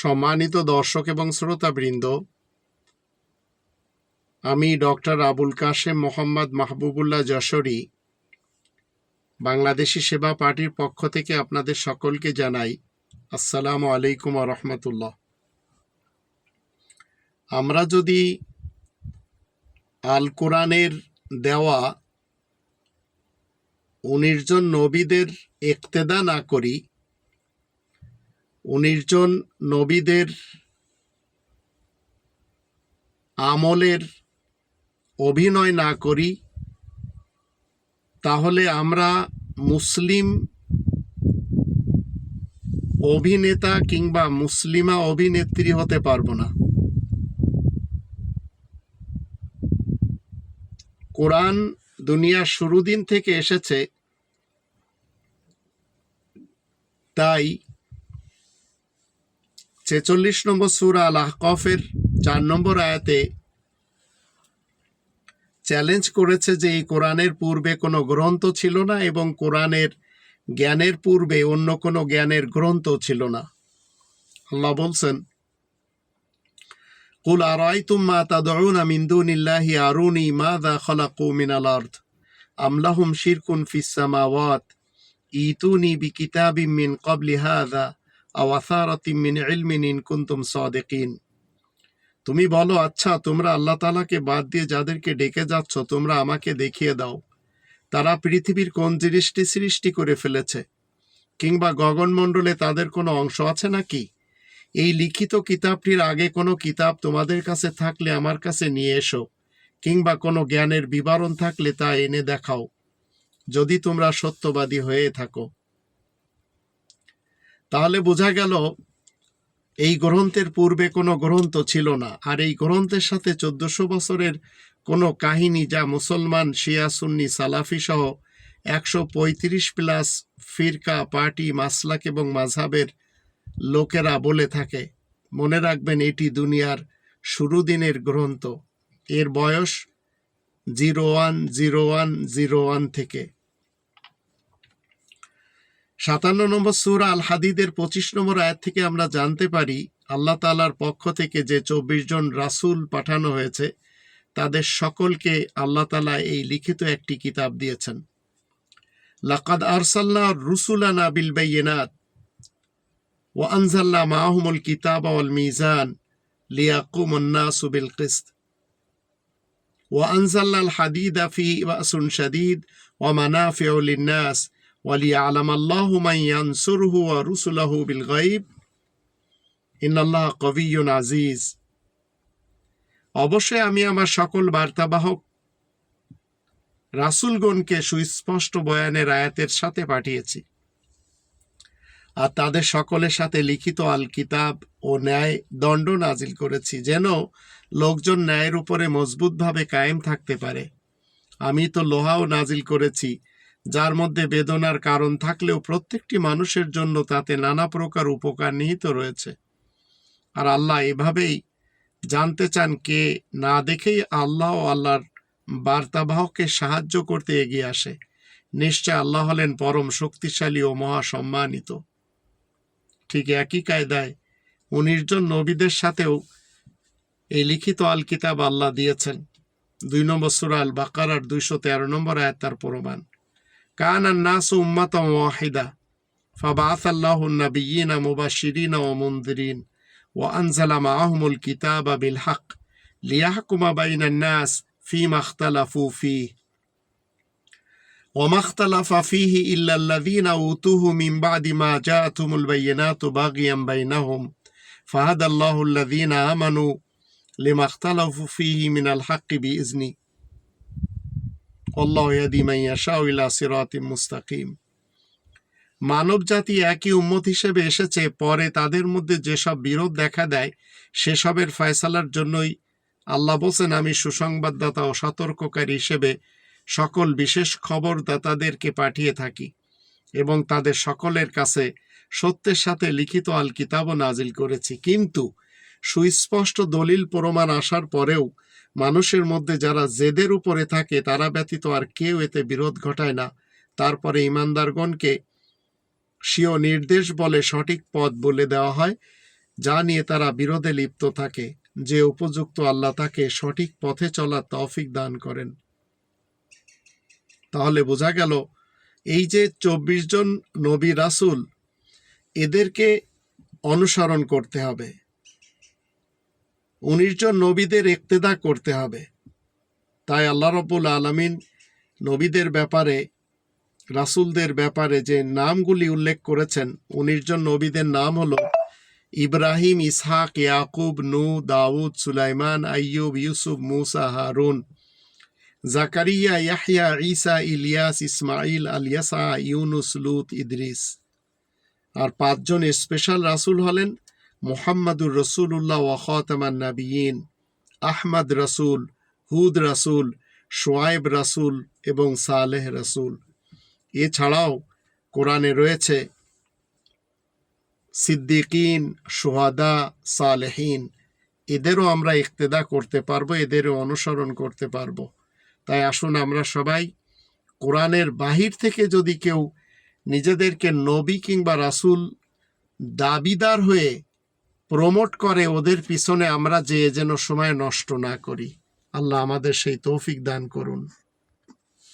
সম্মানিত দর্শক এবং শ্রোতাবৃন্দ, আমি ডক্টর আবুল কাশেম মোহাম্মদ মাহবুবুল্লাহ যশোরী, বাংলাদেশি সেবা পার্টির পক্ষ থেকে আপনাদের সকলকে জানাই আসসালামু আলাইকুম রহমতুল্লাহ। আমরা যদি আল কোরআনের দেওয়া উনিশ জন নবীদের একতেদা না করি উনিশ জন নবীদের আমলের অভিনয় না করি, তাহলে আমরা মুসলিম অভিনেতা কিংবা মুসলিমা অভিনেত্রী হতে পারব না। কোরআন দুনিয়ার শুরু দিন থেকে এসেছে, তাই ছেচল্লিশ নম্বর সুরা আল আহকফের চার নম্বর আয়াতে চ্যালেঞ্জ করেছে যে এই কোরআনের পূর্বে কোনো গ্রন্থ ছিল না এবং কোরআনের জ্ঞানের পূর্বে অন্য কোনো জ্ঞানের গ্রন্থ ছিল না। আল্লাহ বলছেন, কুল আরাইতুম মা তাদউনা মিন দুনিল্লাহি, আরুনি মাযা খালাকু মিনাল আরদ, আম লাহুম শিরকুন ফিস সামাওয়াত, ইতুনি বিকিতাবিম মিন ক্বাবলি হাযা মিন তুমি বলো আচ্ছা তোমরা আল্লাহ তালাকে বাদ দিয়ে যাদেরকে ডেকে যাচ্ছ, তোমরা আমাকে দেখিয়ে দাও। তারা পৃথিবীর কোন জিনিসটি সৃষ্টি করে ফেলেছে? কিংবা গগনমণ্ডলে তাদের কোনো অংশ আছে নাকি? এই লিখিত কিতাবটির আগে কোনো কিতাব তোমাদের কাছে থাকলে আমার কাছে নিয়ে এসো, কিংবা কোনো জ্ঞানের বিবরণ থাকলে তা এনে দেখাও। যদি তোমরা সত্যবাদী হয়ে থাকো। তাহলে বোঝা গেল, এই গ্রন্থের পূর্বে কোনো গ্রন্থ ছিল না। আর এই গ্রন্থের সাথে চোদ্দশো বছরের কোনো কাহিনী যা মুসলমান, শিয়া, সুন্নি, সালাফি সহ একশো পঁয়ত্রিশ প্লাস ফিরকা, পার্টি, মাসলাক এবং মাঝহাবের লোকেরা বলে থাকে, মনে রাখবেন এটি দুনিয়ার শুরু দিনের গ্রন্থ। এর বয়স zero one zero one zero one থেকে। সাতান্ন নম্বর সুর আল হাদিদের পঁচিশ নম্বর আয়াত থেকে আমরা জানতে পারি, আল্লাহ তালার পক্ষ থেকে যে চব্বিশ জন রাসুল পাঠানো হয়েছে, তাদের সকলকে আল্লাহ তালা এই লিখিত একটি কিতাব দিয়েছেন। লাকাদ আরসাল্লা রুসুলানা বিল বাইনাত ও আনজাল্লা মাহমুল কিতাব অল মিজান লিয়াকুমন্না সুবিল কিস্ত ও আনজাল্লাল হাদিদ আফি ওয়াসুন শাদিদ ও মানা ফিউলিন্নাস ওয়ালি আলম আল্লাহ মাইয়ানসুরহু ওয়া রুসুলাহু বিল গাইব ইন্নাল্লাহ কবিউন অবশ্যই আমি আমার সকল বার্তাবাহক রাসুলগণকে সুস্পষ্ট বয়ানের আয়াতের সাথে পাঠিয়েছি। আর তাদের সকলের সাথে লিখিত আল কিতাব ও ন্যায় দণ্ড নাজিল করেছি যেন লোকজন ন্যায়ের উপরে মজবুতভাবে কায়েম থাকতে পারে। আমি তো লোহাও নাজিল করেছি যার মধ্যে বেদনার কারণ থাকলেও প্রত্যেকটি মানুষের জন্য তাতে নানা প্রকার উপকার নিহিত রয়েছে। আর আল্লাহ এভাবেই জানতে চান কে না দেখেই আল্লাহ ও আল্লাহর বার্তাবাহককে সাহায্য করতে এগিয়ে আসে। নিশ্চয় আল্লাহ হলেন পরম শক্তিশালী ও মহাসম্মানিত। ঠিক একই কায়দায় উনিশ জন নবীদের সাথেও এই লিখিত আল কিতাব আল্লাহ দিয়েছেন। দুই নম্বর সুরা আল বাকারার দুইশো তেরো নম্বর আয়াত তার প্রমাণ। কান الناس أمة واحدة. فبعث الله النبيين مبشرين ومنذرين وأنزل معهم الكتاب بالحق ليحكم بين الناس فيما اختلفوا فيه. وما اختلف فيه إلا الذين أوتوه من بعد ما جاءتهم البينات باغيا بينهم. فهدى الله الذين آمنوا لما اختلفوا فيه من الحق بإذنه. অল্লাহ ইয়াদি মাইয়া শাহিলা সিরাতি মুস্তাকিম। মানব জাতি একই উম্মত হিসেবে এসেছে, পরে তাদের মধ্যে যেসব বিরোধ দেখা দেয়, সেসবের ফয়সালার জন্যই আল্লাহ বোসেন আমি সুসংবাদদাতা ও সতর্ককারী হিসেবে সকল বিশেষ খবরদাতাদেরকে পাঠিয়ে থাকি এবং তাদের সকলের কাছে সত্যের সাথে লিখিত আল কিতাবও নাজিল করেছি। কিন্তু সুস্পষ্ট দলিল প্রমাণ আসার পরেও মানুষের মধ্যে যারা জেদের উপরে থাকে, তারা ব্যতীত আর কেউ এতে বিরোধ ঘটায় না। তারপরে ইমানদারগণকে স্বীয় নির্দেশ বলে সঠিক পথ বলে দেওয়া হয়, যা নিয়ে তারা বিরোধে লিপ্ত থাকে। যে উপযুক্ত আল্লাহ তাকে সঠিক পথে চলার তৌফিক দান করেন। তাহলে বোঝা গেল, এই যে চব্বিশ জন নবী রাসুল, এদেরকে অনুসরণ করতে হবে। উনিশ জন নবীদের ইক্তেদা করতে হবে। তাই আল্লাহ রব্বুল আলমিন নবীদের ব্যাপারে, রাসুলদের ব্যাপারে যে নামগুলি উল্লেখ করেছেন, উনিশ জন নবীদের নাম হলো ইব্রাহিম, ইসহাক, ইয়াকুব নু দাউদ, সুলাইমান, আইয়ুব, ইউসুফ, মুসা, হারুন, জাকারিয়া ইয়াহিয়া ঈসা, ইলিয়াস ইসমাইল আলিয়াসা ইউনুস, লুত, ইদ্রিস। আর পাঁচজন স্পেশাল রাসূল হলেন মোহাম্মদুর রসুল্লাহ ওয়াখাতামান নাবিয়িন আহমদ রাসূল, হুদ রাসূল শোয়াইব রাসূল এবং সালেহ রাসূল। এছাড়াও কোরআনে রয়েছে, সিদ্দিকিন সোহাদা সালেহীন, এদেরও আমরা ইক্তেদা করতে পারব, এদেরও অনুসরণ করতে পারব। তাই আসুন আমরা সবাই কোরআনের বাহির থেকে যদি কেউ নিজেদেরকে নবী কিংবা রাসূল দাবিদার হয়ে প্রমোট করে ওদের পিছনে আমরা যে যেন সময় নষ্ট না করি। আল্লাহ আমাদের সেই তৌফিক দান করুন।